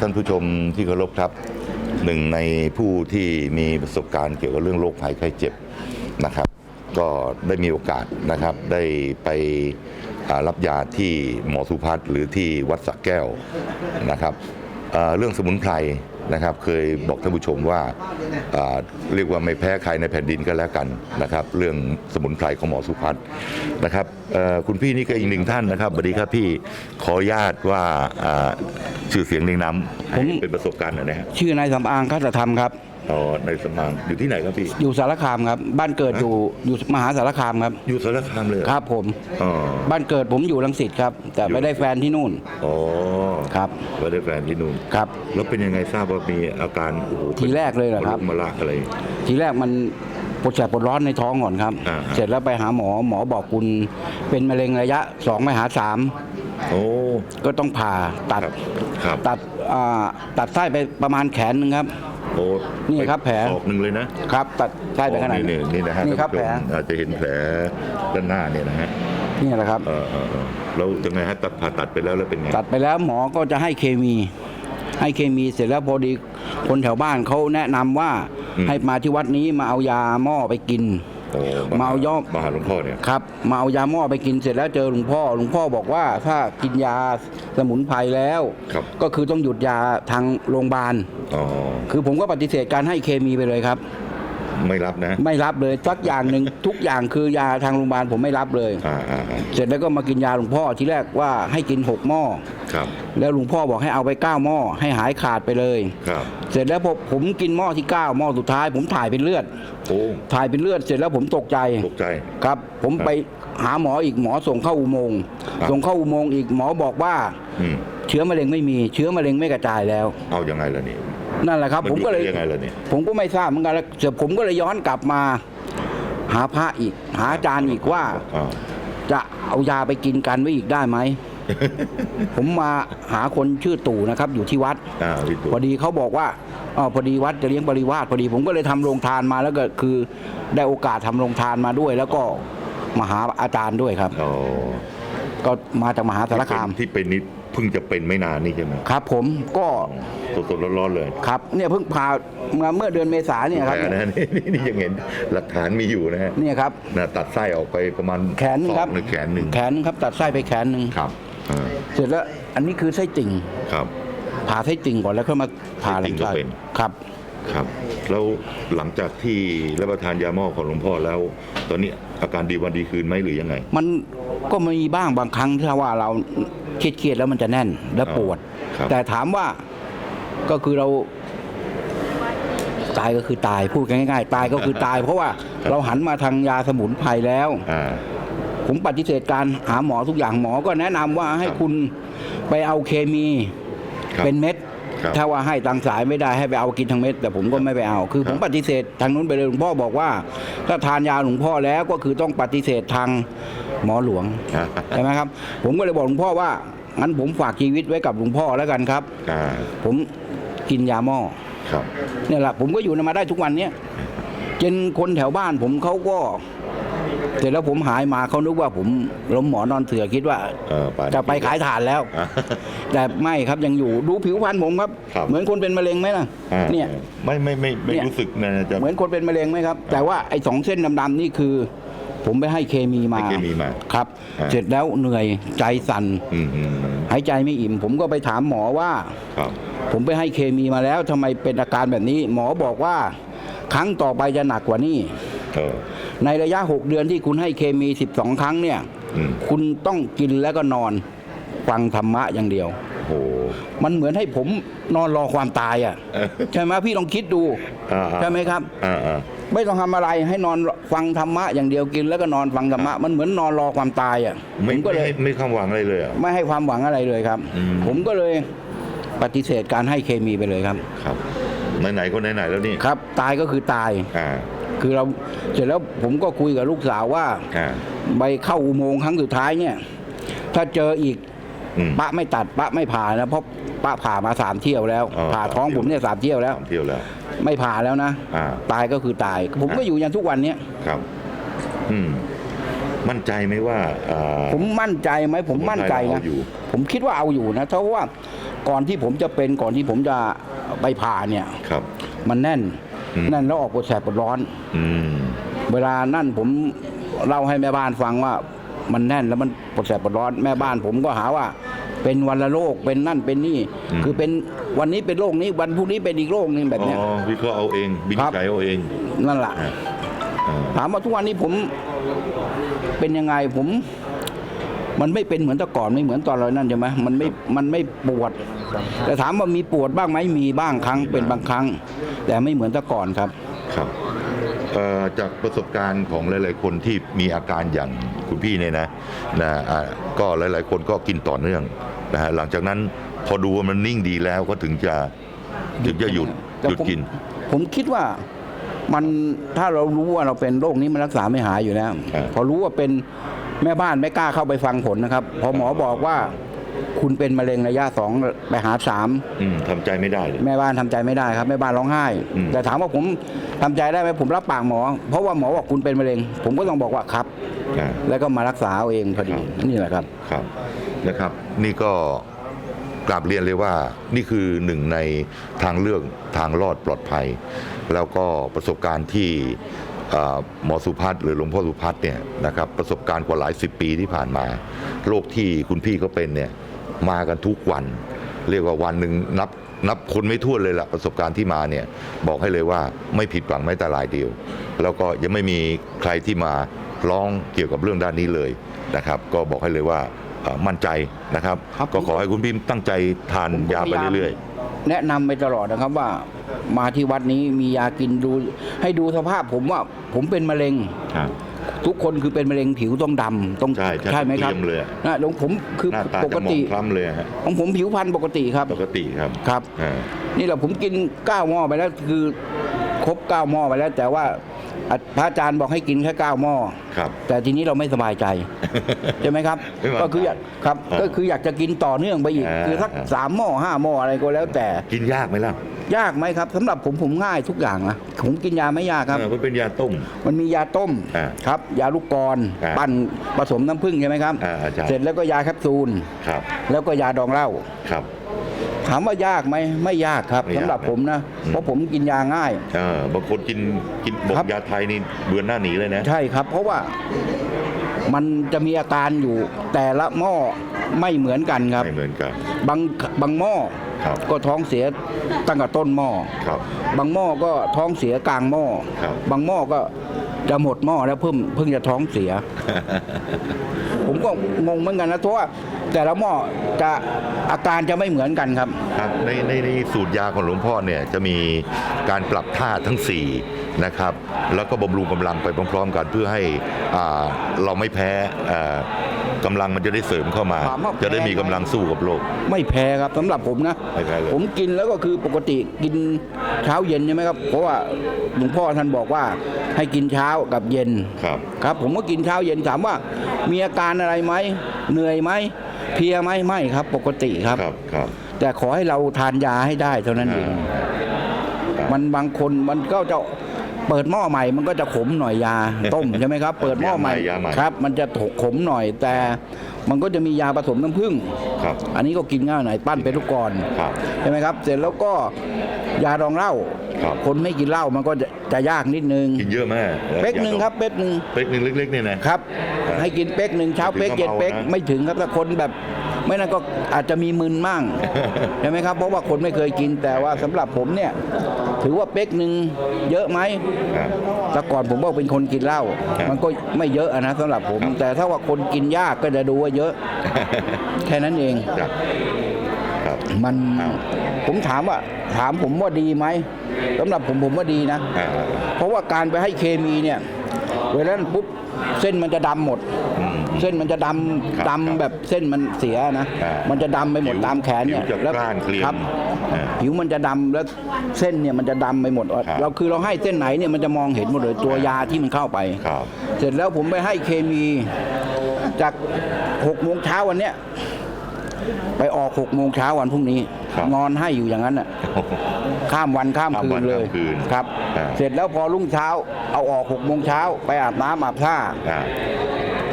ท่านผู้ชมที่เคารพครับหนึ่งในผู้ที่มีประสบการณ์เกี่ยวกับเรื่องโรคภัยไข้เจ็บนะครับ ก็ได้มีโอกาสนะครับได้ไปรับยาที่หมอสุพัฒน์หรือที่วัดสักแก้วนะครับเรื่องสมุนไพร นะครับเคยบอกท่านผู้ชมว่าอ่าเรียกว่าไม่แพ้ใครในแผ่นดินก็แล้วกันนะครับ เรื่องสมุนไพรของหมอสุพัฒน์นะครับเอ่อคุณพี่นี่ก็อีกหนึ่งท่านนะครับสวัสดีครับพี่ขออนุญาตว่าอ่าชื่อเสียงเรียงน้ำให้เป็นประสบการณ์หน่อยนะฮะชื่อนายสำอางคัตธรรมครับ อ๋อในสมางอยู่ที่ไหนครับพี่ อยู่สารคามครับ บ้านเกิดอยู่อยู่มหาสารคามครับ อยู่สารคามเลยเหอครับผม อ๋อ บ้านเกิดผมอยู่ลังสิตครับ แต่ไม่ได้แฟนที่นู่นอ๋อครับไม่ได้แฟนที่นู่น ครับ แล้วเป็นยังไงทราบว่ามีอาการโอ้โหทีแรกเลยเหรอครับ มะลากอะไร ทีแรกมันปวดแสบปวดร้อนในท้องก่อนครับ อ่าฮะ เสร็จแล้วไปหาหมอหมอบอกคุณ เป็นมะเร็งระยะสองไม่หาสามโอ้ก็ต้องผ่าตัดครับครับตัดอ่าตัดไส้ไปประมาณแขนหนึ่งครับ โอ้นี่ครับแผลออกหนึ่งเลยนะครับ ตัดไส้ไปขนาดนี่นี้นี่นี่นะฮะนี่ครับท่านแผลผู้ชมอาจจะเห็นแผลด้านหน้าเนี่ยนะฮะนี่แหละครับเออเออเออแล้วยังไงฮะตัดผ่าตัดไปแล้วแล้วเป็นไงตัดไปแล้วหมอก็จะให้เคมี ให้เคมีเสร็จแล้วพอดีคนแถวบ้านเขาแนะนำว่าอืมให้มาที่วัดนี้มาเอายาหม้อไปกิน โอ้เมาย่อม มาหาหลวงพ่อเนี่ย ครับมาเอายาหม้อไปกินเสร็จแล้วเจอหลวงพ่อหลวงพ่อบอกว่าถ้ากินยาสมุนไพรแล้ว ครับ ก็คือต้องหยุดยาทางโรงพยาบาล อ๋อ คือผมก็ปฏิเสธการให้เคมีไปเลยครับ ไม่รับนะ ไม่รับเลยสักอย่างหนึ่ง ทุกอย่างคือยาทางโรงพยาบาลผมไม่รับเลย อ่าอ่าอ่าเสร็จแล้วก็มากินยาหลวงพ่อที่แรกว่าให้กินหกหม้อ ครับแล้วหลวงพ่อบอกให้เอาไปเก้าหม้อให้หายขาดไปเลย ครับเสร็จแล้วพอผมกินหม้อที่9หม้อสุดท้าย ผมถ่ายเป็นเลือด โอ้ถ่ายเป็นเลือดเสร็จแล้วผมตกใจ ตกใจ ครับ ผมไปหาหมออีกหมอส่งเข้าอุโมงค์ครับ ส่งเข้าอุโมงค์อีกหมอบอกว่า อืมเชื้อมะเร็งไม่มี เชื้อมะเร็งไม่กระจายแล้ว เอายังไงล่ะนี่ นั่นแหละครับมันผมก็เลยอยู่ยังไงล่ะเนี่ยผมก็ไม่ทราบเหมือนกันแล้วเสร็จผมก็เลยย้อนกลับมา หาพระอีก หาอาจารย์อีกว่าอ่าจะเอายาไปกินกันไว้อีกได้ไหม ผมมาหาคนชื่อตู่นะครับ อยู่ที่วัดอ่าพี่ตู่พอดีเขาบอกว่าอ๋อพอดีวัดจะเลี้ยงบริวารพอดีผมก็เลยทำโรงทานมาแล้วก็คือได้โอกาสทำโรงทานมาด้วย แล้วก็มาหาอาจารย์ด้วยครับ อ๋อ ก็มาจากมหาสารคามที่เป็นนี่เพิ่งจะเป็นไม่นานนี่ใช่ไหมครับ ผมก็สดสดๆร้อนๆเลยครับเนี่ยเพิ่งพามาเมื่อเดือนเมษาเนี่ยครับแผลนะฮะนี่นี่นี่ยังเห็นหลักฐานมีอยู่นะฮะเนี่ยครับนะตัดไส้ออกไปประมาณแขนหนึ่งครับศอกหรือแขนหนึ่งแขนหนึ่งครับตัดไส้ไปแขนหนึ่งครับอ่าเสร็จแล้วอันนี้คือไส้ติ่งครับผ่าไส้ติ่งก่อนแล้วค่อยมาผ่าไส้ติ่งก็ลำไส้เป็นครับครับแล้วหลังจากที่รับประทานยาหม้อของหลวงพ่อแล้ว ตอนนี้อาการดีวันดีคืนไหมหรือยังไง มัน ก็มีบ้างบางครั้งถ้าว่าเราเครียดๆแล้วมันจะแน่นและปวด ครับแต่ถามว่าก็คือเราตายก็คือตายพูดกันง่ายๆ ตายก็คือตาย เพราะว่าเราหันมาทางยาสมุนไพรแล้ว อ่า ผมปฏิเสธการหาหมอทุกอย่างหมอก็แนะนำว่าให้ครับคุณไปเอาเคมีครับเป็นเม็ด ครับถ้าว่าให้ตังสายไม่ได้ให้ไปเอากินทางเม็ด แต่ผมก็ไม่ไปเอา คือครับผมปฏิเสธทางนู้นไปเลยหลวงพ่อบอกว่า ถ้าทานยาหลวงพ่อแล้วก็คือต้องปฏิเสธทาง หมอหลวงใช่ไหมครับ ผมก็เลยบอกหลวงพ่อว่างั้นผมฝากชีวิตไว้กับหลวงพ่อแล้วกันครับอ่าผมกินยาหม้อครับเนี่ยแหละผมก็อยู่มาได้ทุกวันเนี้ยจนคนแถวบ้านผมเขาก็เสร็จแล้วผมหายมาเขานึกว่าผมล้มหมอนอนเสือคิดว่าเออป่านนี้จะไปขายถ่านแล้วอ่าแต่ไม่ครับยังอยู่ดูผิวพรรณผมครับครับเหมือนคนเป็นมะเร็งไหมล่ะอ่าเนี่ยไม่ไม่ไม่ไม่เนี่ยรู้สึกนะจะเหมือนคนเป็นมะเร็งไหมครับ แต่ว่าไอ้สองเส้นดำๆนี่คือ ผมไปให้เคมีมาให้เคมีมาครับ อ่า เสร็จแล้วเหนื่อยใจสั่นอืมอืมอืมหายใจไม่อิ่ม ผมก็ไปถามหมอว่า ครับ ผมไปให้เคมีมาแล้วทำไมเป็นอาการแบบนี้ หมอบอกว่า ครั้งต่อไปจะหนักกว่านี้ เออ ในระยะ 6 เดือนที่คุณให้เคมี 12 ครั้งเนี่ย อืม คุณต้องกินแล้วก็นอน ฟังธรรมะอย่างเดียวโอ้มันเหมือนให้ผมนอนรอความตายอะ เออใช่ไหมพี่ลองคิดดู อ่าใช่ไหมครับ อ่าอ่า ไม่ต้องทำอะไรให้นอนฟังธรรมะอย่างเดียวกิน แล้วก็นอนฟังธรรมะมันเหมือนนอนรอความตายอะผไม่มก็ไม่เลยให้ไม่ความหวังอะไรเลยเหรอะไม่ให้ความหวังอะไรเลยครับอืมผมก็เลยปฏิเสธการให้เคมีไปเลยครับครับไหนๆก็ไหนๆแล้วนี่ครับ ตายก็คือตายอ่าคือเราเสร็จแล้วผมก็คุยกับลูกสาวว่าอ่าไปเข้าอุโมงค์ครั้งสุดท้ายเนี่ย ถ้าเจออีก อืม ปะไม่ตัดปะไม่ผ่านะเพราะปะผ่ามาสามเที่ยวแล้วอ๋อผ่าท้องสามเที่ยวผมเนี่ยสามเที่ยวแล้ว สามเที่ยวแล้ว ไม่ผ่าแล้วนะ อ่า ตายก็คือตาย ผมก็อ่าอยู่ยันทุกวันเนี้ยครับ อืม มั่นใจไหมว่าอ่า ผมมั่นใจไหมผมมั่นใจสมุนไพรเรานะ เอาอยู่ ผมคิดว่าเอาอยู่นะเพราะว่าก่อนที่ผมจะเป็นก่อนที่ผมจะไปผ่าเนี่ย ครับ มันแน่นอืม แน่นแล้วออกปวดแสบปวดร้อน อืม เวลานั่นผมเล่าให้แม่บ้านฟังว่า มันแน่นแล้วมันปวดแสบปวดร้อนแม่บ้านผมก็หาว่า เป็นวันละโรคเป็นนั่นเป็นนี่ คือเป็นวันนี้เป็นโรคนี้วันพรุ่งนี้เป็นอีกโรคนึงแบบอ๋เนี้ยอวิเคราะห์เอาเองวิครันิจบฉัยเอาเองนั่นแหละอ่าอ่าถามว่าทุกวันนี้ผมเป็นยังไงผม มันไม่เป็นเหมือนแต่ก่อนไม่เหมือนตอนเรานั่นใช่ไหมมันไม่มันไม่ปวด แต่ถามว่ามีปวดบ้างไหมมีบ้างครั้งเป็นบางครั้ง แต่ไม่เหมือนแต่ก่อนครับครับเอ่อจากประสบการณ์ของหลาย ๆ คนที่มีอาการอย่างคุณพี่เนี่ยนะนะอ่าก็หลาย ๆ คนก็กินต่อเนื่อง นะฮะหลังจากนั้นพอดูว่ามันนิ่งดีแล้วก็ถึงจะถึงจะหยุดแต่หยุดผมกิน ผมคิดว่ามันถ้าเรารู้ว่าเราเป็นโรคนี้มันรักษาไม่หายอยู่แล้วครับพอรู้ว่าเป็นแม่บ้านไม่กล้าเข้าไปฟังผลนะครับ พอหมอบอกว่าคุณเป็นมะเร็งระยะสองไปหาสามอืมทำใจไม่ได้เลยแม่บ้านทำใจไม่ได้ครับ แม่บ้านร้องไห้อืมแต่ถามว่าผมทำใจได้ไหมผมรับปากหมอ เพราะว่าหมอบอกคุณเป็นมะเร็ง ผมก็ต้องบอกว่าครับอ่าแล้วก็มารักษาเอาเองพอดีครับนี่แหละครับครับ นะครับ นี่ก็กราบเรียนเลยว่านี่คือหนึ่งในทางเลือกทางรอดปลอดภัย แล้วก็ประสบการณ์ที่หมอสุพัฒน์หรือหลวงพ่อสุพัฒน์เนี่ยนะครับประสบการณ์กว่าหลายสิบปีที่ผ่านมาโรคที่คุณพี่เขาเป็นเนี่ยมากันทุกวัน เรียกว่าวันหนึ่งนับนับคนไม่ถ้วเลยล่ะประสบการณ์ที่มาเนี่ยบอกให้เลยว่าไม่ผิดหวังแม้แต่รายเดียว แล้วก็ยังไม่มีใครที่มาร้องเกี่ยวกับเรื่องด้านนี้เลยนะครับ ก็บอกให้เลยว่า มั่นใจนะครับ ครับ ก็ขอให้คุณพี่ตั้งใจทานยาไปเรื่อย แนะนำไปตลอดนะครับว่า มาที่วัดนี้มียากินดู ให้ดูสภาพผมว่าผมเป็นมะเร็ง ๆ ครับ ทุกคนคือเป็นมะเร็งผิวต้องดำต้องใช่ใช่ไหมครับเกรียมเลยอะ นะของผมคือหน้าตาปจะกหมอติงคล้ำเลยฮะของผมผิวพรรณปกติครับปกติครับครับ อ่า นี่แหละผมกินเก้าหม้อไปแล้วคือครบเก้าหม้อไปแล้ว แต่ว่าอะ พระอาจารย์บอกให้กินแค่เก้าหม้อครับ แต่ทีนี้เราไม่สบายใจใช่ไหมครับ ไม่สบายใจก็คืออยากครับอ่าก็คืออยากจะกินต่อเนื่องไปอีกอ่า คือสักสามหม้อห้าหม้ออะไรก็แล้วแต่ กินยากไหมล่ะยากไหมครับสำหรับผมผมง่ายทุกอย่างนะผมกินยาไม่ยากครับ เออมันเป็นยาต้ม มันมียาต้มอ่าครับ ยาลูกกรอนอ่าปั้นผสมน้ำผึ้งใช่ไหมครับ อ่าใช่ เสร็จแล้วก็ยาแคปซูล ครับแล้วก็ยาดองเหล้า ครับ ถามว่ายากไหมไม่ยากครับไม่ยาก สำหรับผมนะอืมเพราะผมกินยาง่ายเออบางคนกินกินบอครักบยาไทยนี่เบือนหน้าหนีเลยนะ ใช่ครับ เพราะว่ามันจะมีอาการอยู่ แต่ละหม้อไม่เหมือนกันครับ ไม่เหมือนกัน บางบางหม้อครับ ก็ท้องเสียตั้งแต่ต้นหม้อ ครับ บางหม้อก็ท้องเสียกลางหม้อ ครับ บางหม้อก็จะหมดหม้อแล้วเพิ่งเพิ่งจะท้องเสีย ผมก็งงเหมือนกันนะเพราะว่า แต่ละหม้อจะอาการจะไม่เหมือนกันครับ ครับในในในสูตรยาของหลวงพ่อเนี่ยจะมีการปรับท่าทั้ง4นะครับแล้วก็บำรุงกำลังไปพร้อมๆ กันเพื่อให้อ่าเราไม่แพ้อ่ากำลังมันจะได้เสริมเข้ามา ถามว่าแพ้ จะได้มีกำลังสู้กับโลก ไม่แพ้ครับสำหรับผมนะ ไม่แพ้เลย ผมกินแล้วก็คือปกติกินเช้าเย็นใช่ไหมครับ เพราะว่าหลวงพ่อท่านบอกว่าให้กินเช้ากับเย็น ครับ ครับผมก็กินเช้าเย็นถามว่ามีอาการอะไรไหมเหนื่อยไหม เพลียไหมไม่ครับ ปกติครับ ครับครับแต่ขอให้เราทานยาให้ได้เท่านั้นเองอ่ามันบางคนมันก็จะเปิดหม้อใหม่มันก็จะขมหน่อยยาต้มใช่ไหมครับ เปิดหม้อใหม่ยาใหม่ครับ มันจะขมหน่อยแต่มันก็จะมียาผสมน้ำผึ้งครับ อันนี้ก็กินง่ายหน่อยปั้นเป็นลูกกรอนครับใช่ไหมครับ เสร็จแล้วก็ ยาดองเหล้าครับ คนไม่กินเหล้ามันก็จะจะยากนิดนึงกินเยอะไหมเป๊กหนึ่งครับเป๊กหนึ่งเป๊กหนึ่งเล็กๆเนี่ยนะ ครับครับให้กินเป๊กหนึ่งเช้าเป๊กเย็นเป๊กถึงก็เมานะไม่ถึงครับถ้าคนแบบไม่นั้นก็อาจจะมีมึนมั่ง ใช่ไหมครับเพราะว่าคนไม่เคยกินแต่ว่าสำหรับผมเนี่ย ถือว่าเป๊กหนึ่งเยอะไหมครับแต่ก่อนผมก็เป็นคนกินเหล้าครับมันก็ไม่เยอะอะนะสำหรับผม ครับ แต่ถ้าว่าคนกินยากก็จะดูว่าเยอะ แค่นั้นเองจ้ะครับ มันอ้าวผมถามว่า ถามผมว่าดีไหมสำหรับผมผมว่าดีนะ อ่า เพราะว่าการไปให้เคมีเนี่ยเวลานั้นปุ๊บเส้นมันจะดำหมด อืม เส้นมันจะดครับำดำแบบเส้นมันเสียนะ อ่ามัมันจะดำไปหมดผิวตามแขนเนี่ยผิวจะกร้านเกรียมครับอ่าผิวมันจะดำแล้วเส้นเนี่ยมันจะดำไปหมด ครับเราคือเราให้เส้นไหนเนี่ยมันจะมองเห็นหมดเลยตัวยาที่มันเข้าไป ครับ เสร็จแล้วผมไปให้เคมีจากหกโมงเช้าวันเนี้ย ไปออกหกโมงเช้าวันพรุ่งนี้ ครับ นอนให้อยู่อย่างนั้นน่ะข้ามวันข้ามข้ามคืวันนเลยข้ามคืนครับ อ่า เสร็จแล้วพอรุ่งเช้าเอาออกหกโมงเช้าไปอาบน้ำอาบท่า อ่า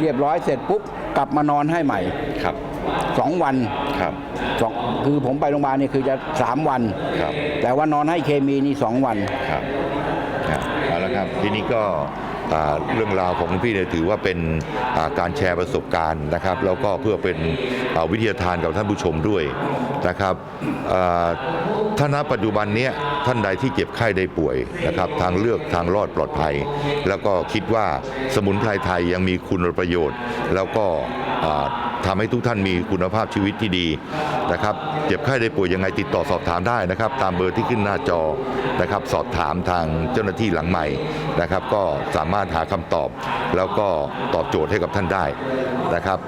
เรียบร้อยเสร็จปุ๊บกลับมานอนให้ใหม่ครับสองวันครับสองคือผมไปโรงพยาบาลเนี่ยคือจะสามวัน ครับ แต่ว่านอนให้เคมีนี่สองวัน ครับครับเอาละครับทีนี้ก็อ่าเรื่องราวของพี่เนี่ยถือว่าเป็นอ่าการแชร์ประสบการณ์นะครับ แล้วก็เพื่อเป็นอ่า วิทยาทานกับท่านผู้ชมด้วยนะครับอ่าถ้าณปัจจุบันนี้ท่านใดที่เจ็บไข้ได้ป่วยนะครับทางเลือกทางรอดปลอดภัย แล้วก็คิดว่าสมุนไพรไทยยังมีคุณประโยชน์ แล้วก็อ่าทำให้ทุกท่านมีคุณภาพชีวิตที่ดีนะครับเจ็บไข้ได้ป่วยยังไงติดต่อสอบถามได้นะครับ ตามเบอร์ที่ขึ้นหน้าจอนะครับ สอบถามทางเจ้าหน้าที่หลังใหม่นะครับ ก็สามารถหาคำตอบ แล้วก็ตอบโจทย์ให้กับท่านได้นะครับ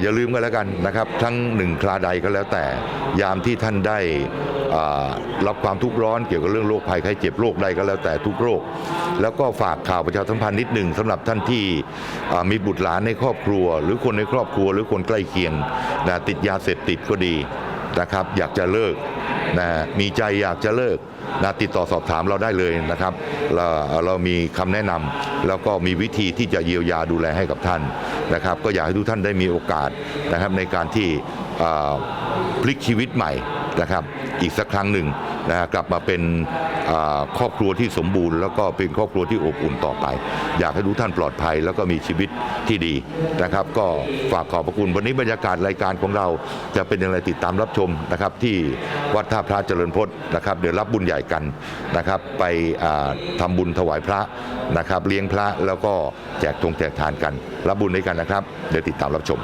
อย่าลืมกันแล้วกันนะครับ ทั้งหนึ่งคราใดก็แล้วแต่ ยามที่ท่านได้รับความทุกข์ร้อนเกี่ยวกับเรื่องโรคภัยไข้เจ็บโรคใดก็แล้วแต่ทุกโรค แล้วก็ฝากข่าวประชาสัมพันธ์นิดหนึ่งสำหรับท่านที่มีบุตรหลานในครอบครัว หรือคนในครอบครัว หรือคนใกล้เคียงนะติดยาเสพติดก็ดีนะครับ อยากจะเลิก นะมีใจอยากจะเลิกนะติดต่อสอบถามเราได้เลยนะครับเราเรามีคำแนะนำแล้วก็มีวิธีที่จะเยียวยาดูแลให้กับท่านนะครับ ก็อยากให้ทุกท่านได้มีโอกาสนะครับในการที่พลิกชีวิตใหม่นะครับ อีกสักครั้งหนึ่ง นะฮะกลับมาเป็นครอบครัวที่สมบูรณ์ แล้วก็เป็นครอบครัวที่อบอุ่นต่อไป อยากให้ทุกท่านปลอดภัย แล้วก็มีชีวิตที่ดีนะครับ ก็ฝากขอบพระคุณวันนี้บรรยากาศรายการของเราจะเป็นอย่างไรติดตามรับชมนะครับที่วัดท่าพระเจริญพจน์นะครับเดี๋ยวรับบุญใหญ่กันนะครับ ไปอ่าทำบุญถวายพระนะครับ เลี้ยงพระแล้วก็แจกทงแจกทานกัน รับบุญด้วยกันนะครับ เดี๋ยวติดตามรับชม